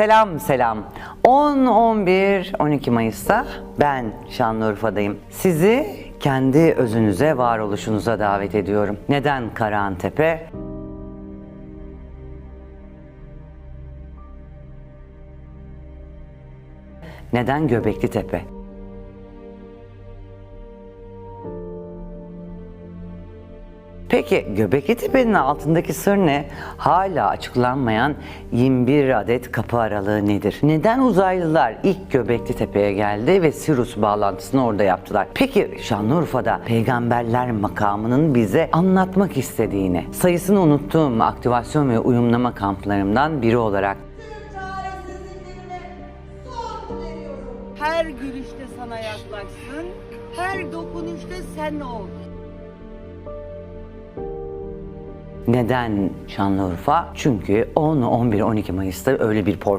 Selam selam. 10, 11, 12 Mayıs'ta ben Şanlıurfa'dayım. Sizi kendi özünüze, varoluşunuza davet ediyorum. Neden Karahantepe? Neden Göbekli Tepe? Peki Göbekli Tepe'nin altındaki sır ne? Hala açıklanmayan 21 adet kapı aralığı nedir? Neden uzaylılar ilk Göbekli Tepe'ye geldi ve Sirius bağlantısını orada yaptılar? Peki Şanlıurfa'da peygamberler makamının bize anlatmak istediğini, sayısını unuttuğum aktivasyon ve uyumlama kamplarımdan biri olarak çaresizliklerine son veriyorum. Her gülüşte sana yaklaşsın, her dokunuşta sen ol. Neden Şanlıurfa? Çünkü 10, 11, 12 Mayıs'ta öyle bir